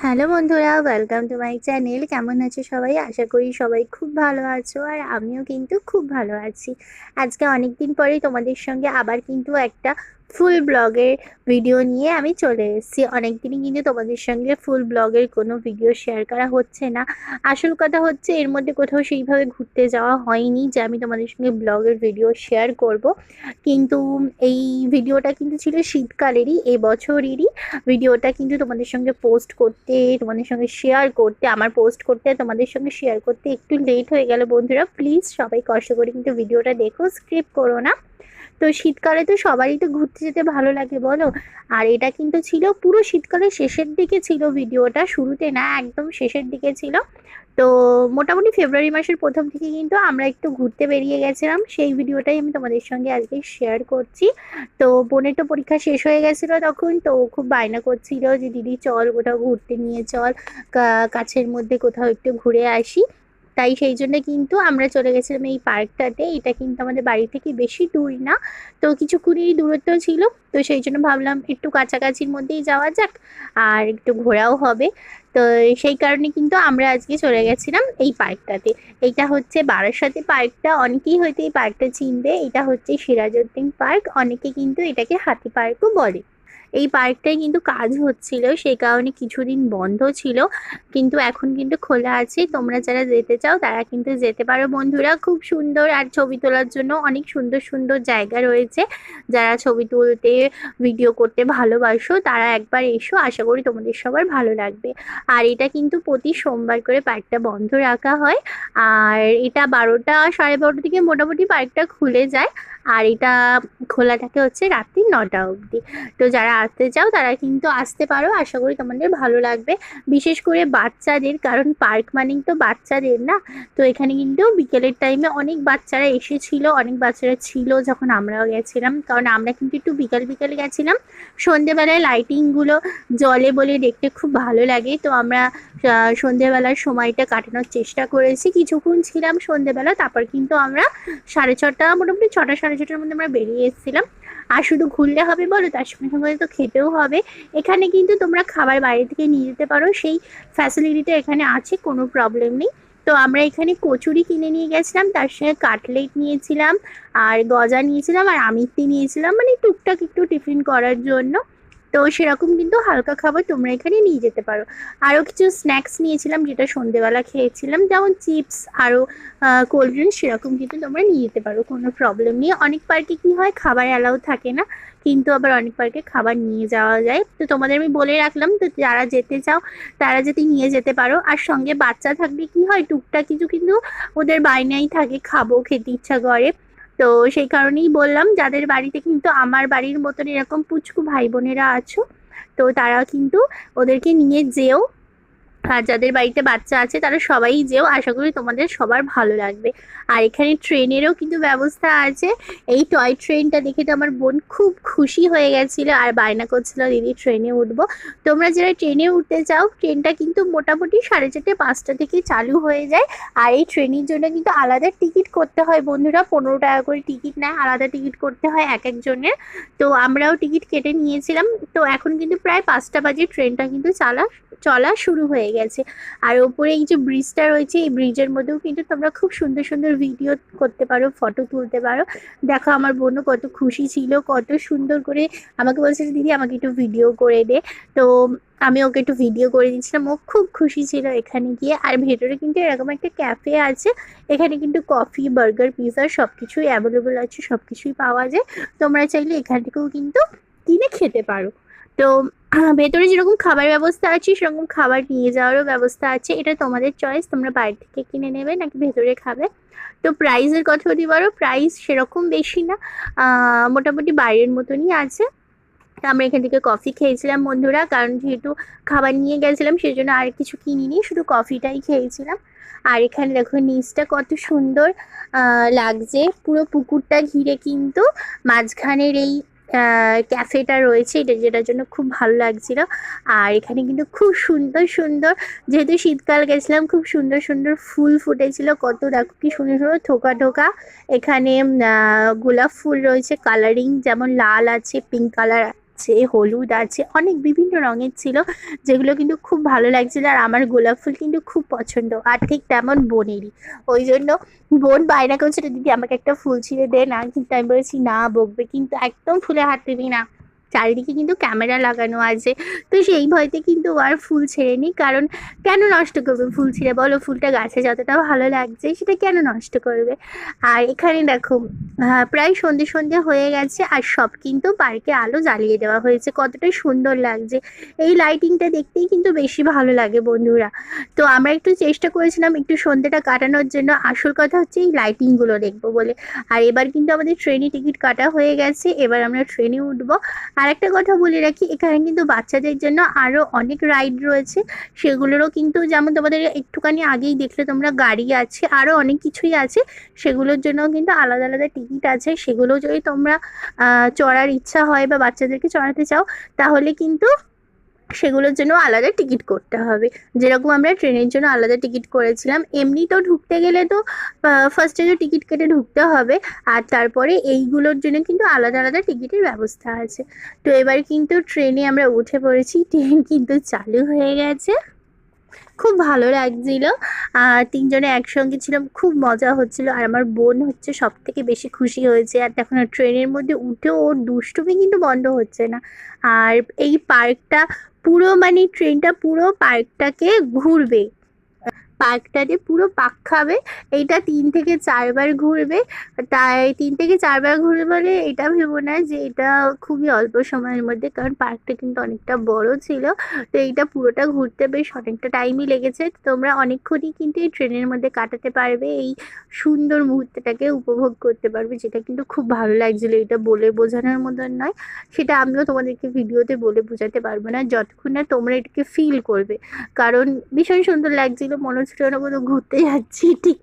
Hello বন্ধুরা welcome to my channel কেমন আছো সবাই? আশা করি সবাই খুব ভালো আছো আর আমিও কিন্তু খুব ভালো আছি। আজকে অনেক দিন পরেই তোমাদের সঙ্গে আবার কিন্তু একটা ফুল ব্লগের ভিডিও নিয়ে আমি চলে এসেছি। অনেক দিনই কিন্তু তোমাদের সঙ্গে ফুল ব্লগের কোনো ভিডিও শেয়ার করা হচ্ছে না। আসল কথা হচ্ছে এর মধ্যে কোথাও সেইভাবে ঘুরতে যাওয়া হয়নি যে আমি তোমাদের সঙ্গে ব্লগের ভিডিও শেয়ার করব। কিন্তু এই ভিডিওটা কিন্তু ছিল শীতকালেরই, এই বছরেরই। ভিডিওটা কিন্তু তোমাদের সঙ্গে পোস্ট করতে, তোমাদের সঙ্গে শেয়ার করতে, আমার পোস্ট করতে, তোমাদের সঙ্গে শেয়ার করতে একটু লেট হয়ে গেল বন্ধুরা। প্লিজ সবাই কষ্ট করে কিন্তু ভিডিওটা দেখো স্ক্রিপ করো না। তো শীতকালে তো সবারই তো ঘুরতে যেতে ভালো লাগে, বলো। আর এটা কিন্তু ছিল পুরো শীতকালের শেষের দিকে ছিল ভিডিওটা, শুরুতে না, একদম শেষের দিকে ছিল। তো মোটামুটি ফেব্রুয়ারি মাসের প্রথম থেকে কিন্তু আমরা একটু ঘুরতে বেরিয়ে গেছিলাম। সেই ভিডিওটাই আমি তোমাদের সঙ্গে আজকে শেয়ার করছি। তো বোনের তো পরীক্ষা শেষ হয়ে গেছিল তখন, তো খুব বায়না করছিল যে, দিদি চল, কোথাও ঘুরতে নিয়ে চল কাছের মধ্যে কোথাও একটু ঘুরে আসি। তাই সেই জন্য কিন্তু আমরা চলে গেছিলাম এই পার্কটাতে। এটা কিন্তু আমাদের বাড়ি থেকে বেশি দূর না, তো কিছুক্ষণই দূরত্ব ছিল, তো সেই জন্য ভাবলাম একটু কাছাকাছির মধ্যেই যাওয়া যাক আর একটু ঘোরাও হবে। তো সেই কারণে কিন্তু আমরা আজকে চলে গেছিলাম এই পার্কটাতে। এইটা হচ্ছে বারাসাতে পার্কটা, অনেকেই হয়তো এই পার্কটা চিনবে। এটা হচ্ছে সিরাজউদ্দিন পার্ক, অনেকে কিন্তু এটাকে হাতি পার্কও বলে। এই পার্কটায় কিন্তু কাজ হচ্ছিল, সেই কারণে কিছুদিন বন্ধ ছিল। কিন্তু এখন কিন্তু খোলা আছে, তোমরা যারা যেতে চাও তারা কিন্তু যেতে পারো বন্ধুরা। খুব সুন্দর আর ছবি তোলার জন্য অনেক সুন্দর সুন্দর জায়গা রয়েছে। যারা ছবি তুলতে, ভিডিও করতে ভালোবাসো তারা একবার এসো, আশা করি তোমাদের সবার ভালো লাগবে। আর এটা কিন্তু প্রতি সোমবার করে পার্কটা বন্ধ রাখা হয়। আর এটা বারোটা সাড়ে বারোটা থেকে মোটামুটি পার্কটা খুলে যায়। আর এটা খোলা থাকে হচ্ছে রাত্রি নটা অবধি। তো যারা আসতে চাও, তারা কিন্তু আসতে পারো। আশা করি তোমাদের ভালো লাগবে। বিশেষ করে বাচ্চাদের, কারণ পার্ক মানেই তো বাচ্চাদের না? তো এখানে কিন্তু বিকেলের টাইমে অনেক বাচ্চারা এসেছিল, অনেক বাচ্চারা ছিল যখন আমরাও গেছিলাম। কারণ আমরা কিন্তু একটু বিকাল বিকালে গেছিলাম। সন্ধেবেলায় লাইটিংগুলো জলে বলে দেখতে খুব ভালো লাগে। তো আমরা সন্ধেবেলার সময়টা কাটানোর চেষ্টা করেছি। কিছুক্ষণ ছিলাম সন্ধেবেলা, তারপর কিন্তু আমরা সাড়ে ছটা, মোটামুটি ছটা ছটার মধ্যে আমরা বেরিয়ে এসেছিলাম। আর শুধু ঘুরলে হবে বলো, তার সঙ্গে সঙ্গে তো খেতেও হবে। এখানে কিন্তু তোমরা খাবার বাইরে থেকে নিয়ে যেতে পারো। সেই ফ্যাসিলিটিটা এখানে আছে, কোনো প্রবলেম নেই। তো আমরা এখানে কচুরি কিনে নিয়ে গেছিলাম, তার সঙ্গে কাটলেট নিয়েছিলাম, আর গজা নিয়েছিলাম, আর আমিত্তি নিয়েছিলাম। মানে টুকটাক একটু টিফিন করার জন্য। তো সেরকম কিন্তু হালকা খাবার তোমরা এখানে নিয়ে যেতে পারো। আরও কিছু স্ন্যাক্স নিয়েছিলাম যেটা সন্ধেবেলা খেয়েছিলাম, যেমন চিপস আরও কোল্ড ড্রিঙ্কস সেরকম কিন্তু তোমরা নিয়ে যেতে পারো, কোনো প্রবলেম নেই। অনেক পার্কে কি হয়, খাবার অ্যালাউ থাকে না, কিন্তু আবার অনেক পার্কে খাবার নিয়ে যাওয়া যায়। তো তোমাদের আমি বলে রাখলাম, তো যারা যেতে চাও, তারা যদি নিয়ে যেতে পারো। আর সঙ্গে বাচ্চা থাকলে কি হয়, টুকটাক কিছু কিন্তু ওদের বাইনাই থাকে, খাব, খেতে ইচ্ছা করে। তো সেই কারণেই বললাম, যাদের বাড়িতে কিন্তু আমার বাড়ির মতন এরকম পুচকু ভাই বোনেরা আছো, তো তারা কিন্তু ওদেরকে নিয়ে যেও। আর যাদের বাড়িতে বাচ্চা আছে, তারা সবাই যেও। আশা করি তোমাদের সবার ভালো লাগবে। আর এখানে ট্রেনেরও কিন্তু ব্যবস্থা আছে। এই টয় ট্রেনটা দেখে তো আমার বোন খুব খুশি হয়ে গেছিল আর বায়না করছিল, দিদি, ট্রেনে উঠবো। তোমরা যারা ট্রেনে উঠতে চাও, ট্রেনটা কিন্তু মোটামুটি সাড়ে চারটে, পাঁচটা থেকে চালু হয়ে যায়। আর এই ট্রেনের জন্য কিন্তু আলাদা টিকিট করতে হয় বন্ধুরা, পনেরো টাকা করে টিকিট নেয়। আলাদা টিকিট করতে হয় এক একজনের। তো আমরাও টিকিট কেটে নিয়েছিলাম। তো এখন কিন্তু প্রায় পাঁচটা বাজে ট্রেনটা কিন্তু চালা, চলা শুরু হয়ে গেছে। আর ওপরে এই যে ব্রিজটা রয়েছে, এই ব্রিজের মধ্যেও কিন্তু তোমরা খুব সুন্দর সুন্দর ভিডিও করতে পারো ফটো তুলতে পারো। দেখো, আমার বোনও কত খুশি ছিল, কত সুন্দর করে আমাকে বলছে দিদি, আমাকে একটু ভিডিও করে দে। তো আমি ওকে একটু ভিডিও করে দিচ্ছিলাম ও খুব খুশি ছিল এখানে গিয়ে। আর ভেতরে কিন্তু এরকম একটা ক্যাফে আছে, এখানে কিন্তু কফি বার্গার পিৎজা সব কিছুই অ্যাভেলেবল আছে সব কিছুই পাওয়া যায়। তোমরা চাইলে এখান থেকেও কিন্তু কিনে খেতে পারো। তো ভেতরে যেরকম খাবার ব্যবস্থা আছে, সেরকম খাবার নিয়ে যাওয়ারও ব্যবস্থা আছে। এটা তোমাদের চয়েস তোমরা বাইরে থেকে কিনে নেবে নাকি ভেতরে খাবে। তো প্রাইসের কথা বলি বলো প্রাইস সেরকম বেশি না মোটামুটি বাইরের মতনই আছে। আমরা এখান থেকে কফি খেয়েছিলাম বন্ধুরা, কারণ যেহেতু খাবার নিয়ে গেছিলাম সেই জন্য আর কিছু কিনিনি, শুধু কফিটাই খেয়েছিলাম। আর এখানে দেখো নিচটা কত সুন্দর লাগছে। পুরো পুকুরটা ঘিরে কিন্তু মাঝখানের এই ক্যাফেটা রয়েছে। এটা যেটার জন্য খুব ভালো লাগছিল। আর এখানে কিন্তু খুব সুন্দর সুন্দর, যেহেতু শীতকাল গেছিলাম, খুব সুন্দর সুন্দর ফুল ফুটেছিল। কত দেখো কি সুন্দর সুন্দর ঠোকা ঠোকা। এখানে গোলাপ ফুল রয়েছে কালারিং যেমন লাল আছে পিঙ্ক কালার আছে, হলুদ আছে, অনেক বিভিন্ন রঙের ছিল, যেগুলো কিন্তু খুব ভালো লাগছিল আর আমার গোলাপ ফুল কিন্তু খুব পছন্দ আর ঠিক তেমন বোনেরই। ওই জন্য বোন বায়না করছিল, দিদি আমাকে একটা ফুল ছিঁড়ে দে, না। কিন্তু আমি বলেছি, না, বকবে কিন্তু একদম ফুলে হাত দিবি না। চারিদিকে কিন্তু ক্যামেরা লাগানো আছে। তো সেই ভয়তে কিন্তু আর ফুল ছেড়েনি। কারণ কেন নষ্ট করবে? ফুল ছিঁড়ে বলো, ফুলটা গাছে যতটা ভালো লাগছে সেটা কেন নষ্ট করবে? আর এখানে দেখো প্রায় সন্ধে সন্ধে হয়ে গেছে আর সব কিন্তু পার্কে আলো জ্বালিয়ে দেওয়া হয়েছে। কতটা সুন্দর লাগছে। এই লাইটিংটা দেখতেই কিন্তু বেশি ভালো লাগে বন্ধুরা। তো আমরা একটু চেষ্টা করেছিলাম একটু সন্ধ্যেটা কাটানোর জন্য। আসল কথা হচ্ছে এই লাইটিংগুলো দেখব বলে। আর এবার কিন্তু আমাদের ট্রেনে টিকিট কাটা হয়ে গেছে। এবার আমরা ট্রেনে উঠবো। আর একটা কথা বলে রাখি, এখানে কিন্তু বাচ্চাদের জন্য আরও অনেক রাইড রয়েছে। সেগুলোরও কিন্তু যেমন তোমাদের একটুখানি আগেই দেখলে তোমরা গাড়ি আছে আরও অনেক কিছুই আছে। সেগুলোর জন্য কিন্তু আলাদা আলাদা টিকিট আছে। সেগুলো যদি তোমরা চড়ার ইচ্ছা হয় বা বাচ্চাদেরকে চড়াতে চাও, তাহলে কিন্তু সেগুলোর জন্য আলাদা টিকিট করতে হবে। যেরকম আমরা ট্রেনের জন্য আলাদা টিকিট করেছিলাম, এমনি তো ঢুকতে গেলে তো ফার্স্টে যে টিকিট কেটে ঢুকতে হবে, আর তারপরে এইগুলোর জন্য কিন্তু আলাদা আলাদা টিকিটের ব্যবস্থা আছে। তো এবার কিন্তু ট্রেনে আমরা উঠে পড়েছি, ট্রেন কিন্তু চালু হয়ে গেছে। খুব ভালো লাগছিল, আর তিনজনে একসঙ্গে ছিলাম, খুব মজা হচ্ছিল, আর আমার বোন হচ্ছে সব থেকে বেশি খুশি হয়েছে, আর দেখো না, ট্রেনের মধ্যে উঠেও ওর দুষ্টুমি কিন্তু বন্ধ হচ্ছে না। আর এই পার্কটা পুরো মানে ট্রেনটা পুরো পার্কটাকে ঘুরবে। পার্কটাতে পুরো পাক খাবে, এইটা তিন থেকে চারবার ঘুরবে। তাই তিন থেকে চারবার ঘুরবে বলে এটা ভেবো না যে এটা খুবই অল্প সময়ের মধ্যে, কারণ পার্কটা কিন্তু অনেকটা বড় ছিল। তো এইটা পুরোটা ঘুরতে বেশ অনেকটা টাইমই লেগেছে। তোমরা অনেকক্ষণই কিন্তু এই ট্রেনের মধ্যে কাটাতে পারবে, এই সুন্দর মুহূর্তটাকে উপভোগ করতে পারবে, যেটা কিন্তু খুব ভালো লাগছিল। এটা বলে বোঝানোর মতন নয়, সেটা আমিও তোমাদেরকে ভিডিওতে বলে বোঝাতে পারব না, যতক্ষণ না তোমরা এটাকে ফিল করবে। কারণ ভীষণ সুন্দর লাগছিল মনে হচ্ছিল না কোথাও ঘুরতে যাচ্ছি, ঠিক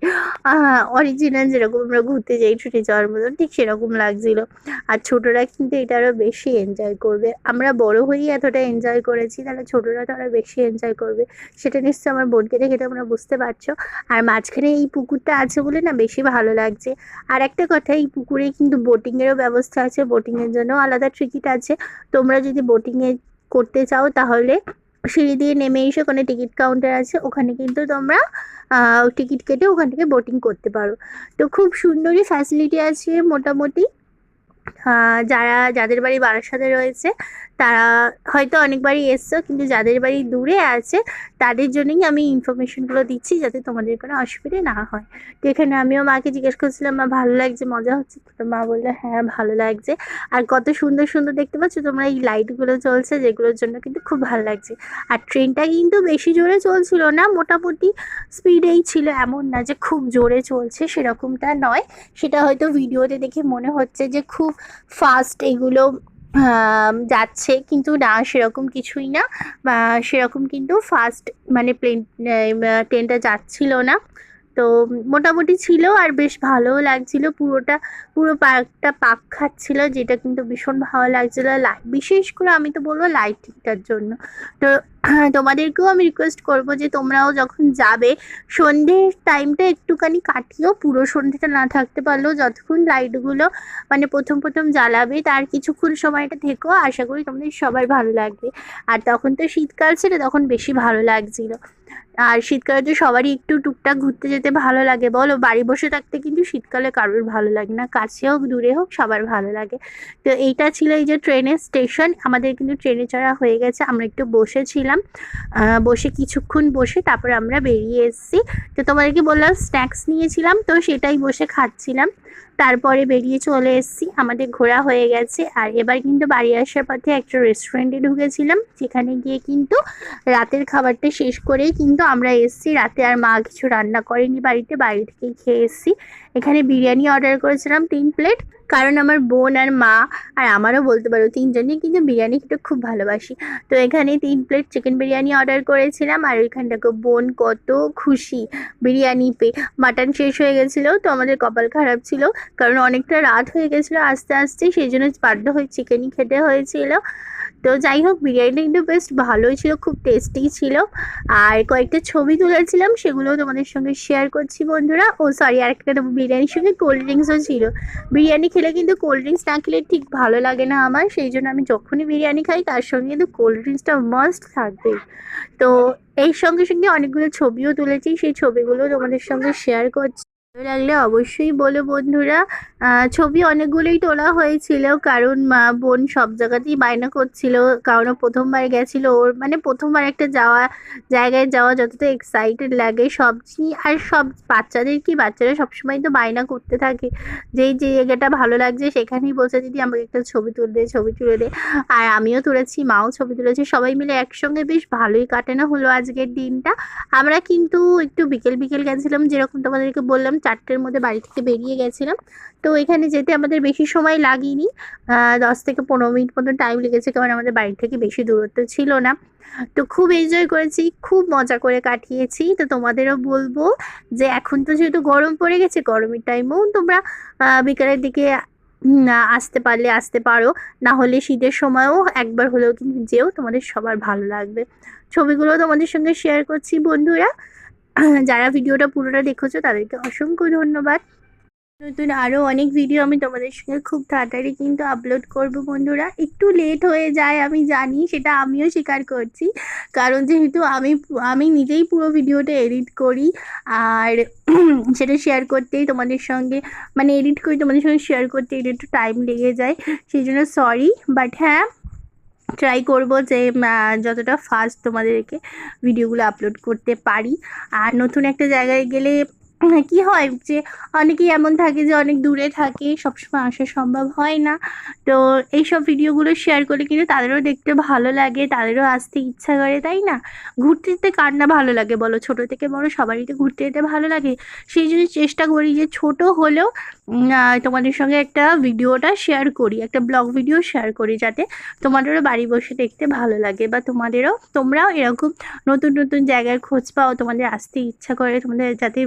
অরিজিনাল যেরকম আমরা ঘুরতে যাই ছুটে যাওয়ার মতন, ঠিক সেরকম লাগছিল। আর ছোটরা কিন্তু এটা আরও বেশি এনজয় করবে। আমরা বড় হয়েই এতটা এনজয় করেছি, তাহলে ছোটরা তো আরও বেশি এনজয় করবে। সেটা নিশ্চয়ই আমার বোনকে দেখে তোমরা বুঝতে পারছ। আর মাঝখানে এই পুকুরটা আছে বলে না বেশি ভালো লাগছে। আর একটা কথা, এই পুকুরে কিন্তু বোটিংয়েরও ব্যবস্থা আছে বোটিংয়ের জন্য আলাদা টিকিট আছে। তোমরা যদি বোটিংয়ে করতে চাও তাহলে সিঁড়ি দিয়ে নেমে এসে ওখানে টিকিট কাউন্টার আছে। ওখানে কিন্তু তোমরা টিকিট কেটে ওখান থেকে বোটিং করতে পারো। তো খুব সুন্দরই ফ্যাসিলিটি আছে মোটামুটি। যারা, যাদের বাড়ি বারাসাতে রয়েছে, তারা হয়তো অনেকবারই এসছো, কিন্তু যাদের বাড়ি দূরে আছে, তাদের জন্যই আমি ইনফরমেশনগুলো দিচ্ছি যাতে তোমাদের কোনো অসুবিধে না হয়। তো এখানে আমিও মাকে জিজ্ঞেস করছিলাম, মা, ভালো লাগছে? মজা হচ্ছে? তো মা বলল হ্যাঁ ভালো লাগছে। আর কত সুন্দর সুন্দর দেখতে পাচ্ছ তোমরা, এই লাইটগুলো চলছে, যেগুলোর জন্য কিন্তু খুব ভালো লাগছে। আর ট্রেনটা কিন্তু বেশি জোরে চলছিল না, মোটামুটি স্পিডেই ছিল এমন না যে খুব জোরে চলছে সেরকমটা নয়। সেটা হয়তো ভিডিওতে দেখে মনে হচ্ছে যে খুব ফাস্ট এগুলো যাচ্ছে। কিন্তু না, সেরকম কিছুই না। সেরকম কিন্তু ফাস্ট মানে প্লেন ট্রেনটা যাচ্ছিল না। তো মোটামুটি ছিল আর বেশ ভালোও লাগছিল। পুরোটা, পুরো পার্কটা পাক খাচ্ছিল, যেটা কিন্তু ভীষণ ভালো লাগছিল। বিশেষ করে আমি তো বলব লাইটিংটার জন্য। তো তোমাদেরকেও আমি রিকোয়েস্ট করব যে তোমরাও যখন যাবে, সন্ধ্যের টাইমটা একটুখানি কাটিও, পুরো সন্ধ্যেটা না থাকতে পারলেও যতক্ষণ লাইটগুলো মানে প্রথম প্রথম জ্বালাবে, তার কিছুক্ষণ সময়টা থেকেও আশা করি তোমাদের সবার ভালো লাগবে। আর তখন তো শীতকাল ছিল, তখন বেশি ভালো লাগছিল। আর শীতকালে তো সবারই একটু টুকটাক ঘুরতে যেতে ভালো লাগে, বলো? বাড়ি বসে থাকতে কিন্তু শীতকালে কারোর ভালো লাগে না। কাছে হোক, দূরে হোক, সবার ভালো লাগে। তো এইটা ছিল এই যে ট্রেনের স্টেশন আমাদের কিন্তু ট্রেনে চড়া হয়ে গেছে, আমরা একটু বসেছিলাম। আহ, বসে কিছুক্ষণ বসে তারপরে আমরা বেরিয়ে এসেছি। তো তোমাদেরকে বললাম স্ন্যাক্স নিয়েছিলাম তো সেটাই বসে খাচ্ছিলাম। তারপরে বেরিয়ে চলে এসেছি আমাদের ঘোরা হয়ে গেছে। আর এবার কিন্তু বাড়ি আসার পথে একটা রেস্টুরেন্টে ঢুকেছিলাম সেখানে গিয়ে কিন্তু রাতের খাবারটা শেষ করেই কিন্তু আমরা এসেছি। রাতে আর মা কিছু রান্না করেনি বাড়িতে বাড়ি থেকেই খেয়ে এসেছি। এখানে বিরিয়ানি অর্ডার করেছিলাম তিন প্লেট কারণ আমার বোন আর মা আর আমারও বলতে পারো তিনজনই কিন্তু বিরিয়ানি খেতে খুব ভালোবাসি। তো এখানে তিন প্লেট চিকেন বিরিয়ানি অর্ডার করেছিলাম আর ওইখানটাকে বোন কত খুশি বিরিয়ানি পেয়ে। মাটন শেষ হয়ে গেছিল, তো আমাদের কপাল খারাপ ছিল, কারণ অনেকটা রাত হয়ে গেছিল আস্তে আস্তে, সেই জন্য বাধ্য হয়ে চিকেনই খেতে হয়েছিল। তো যাই হোক, বিরিয়ানিটা কিন্তু বেশ ভালোই ছিল, খুব টেস্টি ছিল। আর কয়েকটা ছবি তুলেছিলাম, সেগুলোও তোমাদের সঙ্গে শেয়ার করছি বন্ধুরা। ও সরি আরেকটা বিরিয়ানির সঙ্গে কোল্ড ড্রিঙ্কসও ছিল। বিরিয়ানি খেলে কিন্তু কোল্ড ড্রিঙ্কস না খেলে ঠিক ভালো লাগে না আমার। সেই জন্য আমি যখনই বিরিয়ানি খাই, তার সঙ্গে কিন্তু কোল্ড ড্রিঙ্কসটা মাস্ট থাকবে। তো এর সঙ্গে সঙ্গে অনেকগুলো ছবিও তুলেছি। সেই ছবিগুলো তোমাদের সঙ্গে শেয়ার করছি। ভালো লাগলে অবশ্যই বলো বন্ধুরা। ছবি অনেকগুলোই তোলা হয়েছিল, কারণ মা বোন সব জায়গাতেই বায়না করছিল। কারণ প্রথমবার গেছিল, ওর মানে প্রথমবার একটা যাওয়া, জায়গায় যাওয়া যতটা এক্সাইটেড লাগে সব আর সব বাচ্চাদের কি, বাচ্চারা সবসময় তো বায়না করতে থাকে। যে এই যে জায়গাটা ভালো লাগছে সেখানেই বলছে, দিদি, আমাকে একটা ছবি তুলে দে, ছবি তুলে দে। আর আমিও তুলেছি, মাও ছবি তুলেছে, সবাই মিলে একসঙ্গে বেশ ভালোই কাটানো হলো আজকের দিনটা। আমরা কিন্তু একটু বিকেল বিকেল গেছিলাম, যেরকম তোমাদেরকে বললাম চারটের মধ্যে বাড়ি থেকে বেরিয়ে গেছিলাম। তো এখানে যেতে আমাদের বেশি সময় লাগেনি। দশ থেকে পনেরো মিনিট মতো টাইম লেগেছে কারণ আমাদের বাড়ি থেকে বেশি দূরত্ব ছিল না। তো খুব এনজয় করেছি, খুব মজা করে কাটিয়েছি। তো তোমাদেরও বলব যে এখন তো যেহেতু গরম পড়ে গেছে, গরমের টাইমেও তোমরা বিকালের দিকে আসতে পারলে আসতে পারো। না হলে শীতের সময়ও একবার হলেও কিন্তু যেও, তোমাদের সবার ভালো লাগবে। ছবিগুলো তোমাদের সঙ্গে শেয়ার করছি বন্ধুরা। যারা ভিডিওটা পুরোটা দেখেছ, তাদেরকে অসংখ্য ধন্যবাদ। নতুন আরও অনেক ভিডিও আমি তোমাদের সঙ্গে খুব তাড়াতাড়ি কিন্তু আপলোড করব বন্ধুরা। একটু লেট হয়ে যায়, আমি জানি, সেটা আমিও স্বীকার করছি। কারণ যেহেতু আমি আমি নিজেই পুরো ভিডিওটা এডিট করি, আর সেটা শেয়ার করতেই তোমাদের সঙ্গে মানে এডিট করি, তোমাদের সঙ্গে শেয়ার করতে একটু টাইম লেগে যায়। সেই জন্য সরি বাট হ্যাঁ ট্রাই করব যে যতটা ফাস্ট তোমাদেরকে ভিডিওগুলো আপলোড করতে পারি। আর নতুন একটা জায়গায় গেলে কি হয় যে অনেকেই এমন থাকে যে অনেক দূরে থাকে, সবসময় আসা সম্ভব হয় না। তো এইসব ভিডিওগুলো শেয়ার করলে কিন্তু তাদেরও দেখতে ভালো লাগে, তাদেরও আসতে ইচ্ছা করে, তাই না? ঘুরতে যেতে কার না ভালো লাগে বলো? ছোট থেকে বড় সবারই তো ঘুরতে যেতে ভালো লাগে। সেই জন্য চেষ্টা করি যে ছোট হলেও তোমাদের সঙ্গে একটা ভিডিওটা শেয়ার করি, একটা ব্লগ ভিডিও শেয়ার করি যাতে তোমাদেরও বাড়ি বসে দেখতে ভালো লাগে বা তোমাদেরও, তোমরাও এরকম নতুন নতুন জায়গায় খোঁজ পাও, তোমাদের আসতে ইচ্ছা করে, তোমাদের যাতে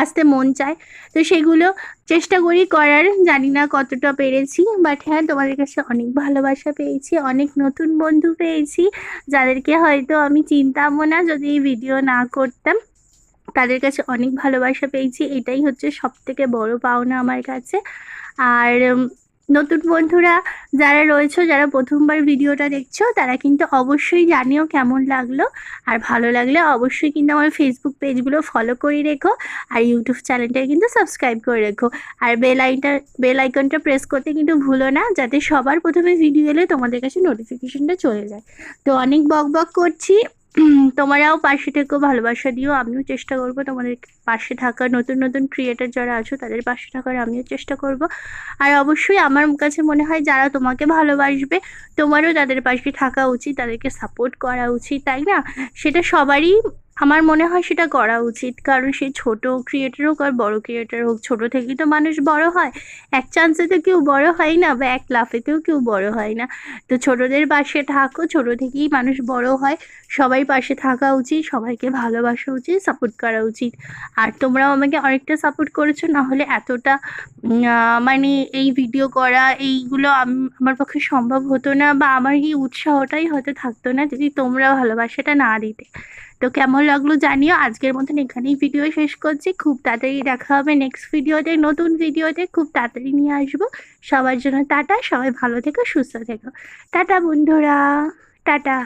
আসতে মন চায়। তো সেগুলো চেষ্টা করি করার। জানি না কতটা পেরেছি বাট হ্যাঁ তোমাদের কাছে অনেক ভালোবাসা পেয়েছি, অনেক নতুন বন্ধু পেয়েছি। যাদেরকে হয়তো আমি চিনতামও না যদি এই ভিডিও না করতাম, তাদের কাছে অনেক ভালোবাসা পেয়েছি। এটাই হচ্ছে সব থেকে বড় পাওনা আমার কাছে। আর নতুন বন্ধুরা যারা রয়েছে, যারা প্রথমবার ভিডিওটা দেখছ, তারা কিন্তু অবশ্যই জানিও কেমন লাগল। আর ভালো লাগলে অবশ্যই কিন্তু আমার ফেসবুক পেজগুলো ফলো করে রেখো, আর ইউটিউব চ্যানেলটা কিন্তু সাবস্ক্রাইব করে রেখো। আর বেল আইনটা বেল আইকনটা প্রেস করতে কিন্তু ভুলো না, যাতে সবার প্রথমে ভিডিও এলে তোমাদের কাছে নোটিফিকেশনটা চলে যায়। তো অনেক বক বক করছি। তোমরাও পাশে থেকো ভালোবাসা দিও, আমিও চেষ্টা করব তোমাদের পাশে থাকার নতুন নতুন ক্রিয়েটার যারা আছো তাদের পাশে থাকার আমিও চেষ্টা করব। আর অবশ্যই আমার কাছে মনে হয় যারা তোমাকে ভালোবাসবে, তোমারও তাদের পাশে থাকা উচিত, তাদেরকে সাপোর্ট করা উচিত, তাই না? সেটা সবারই আমার মনে হয় সেটা করা উচিত। কারণ সে ছোট ক্রিয়েটার হোক আর বড় ক্রিয়েটার হোক, ছোট থেকেই তো মানুষ বড় হয়। এক চান্সে তো কেউ বড় হয় না বা এক লাফেতেও কেউ বড় হয় না। তো ছোটদের পাশে থাকো, ছোট থেকেই মানুষ বড় হয়। সবাই পাশে থাকা উচিত, সবাইকে ভালোবাসা উচিত সাপোর্ট করা উচিত। আর তোমরাও আমাকে অনেকটা সাপোর্ট করেছ, না হলে এতটা মানে এই ভিডিও করা, এইগুলো আমার পক্ষে সম্ভব হতো না বা আমার এই উৎসাহটাই হয়তো থাকতো না যদি তোমরা ভালোবাসাটা না দিতে। তো কেমন লাগল জানিও। আজকের মতন এখানেই ভিডিও শেষ করছি। খুব তাড়াতাড়ি দেখা হবে নেক্সট ভিডিওতে নতুন ভিডিওতে খুব তাড়াতাড়ি নিয়ে আসব। সবার জন্য টাটা। সবাই ভালো থেকো, সুস্থ থেকো। টাটা বন্ধুরা। টাটা।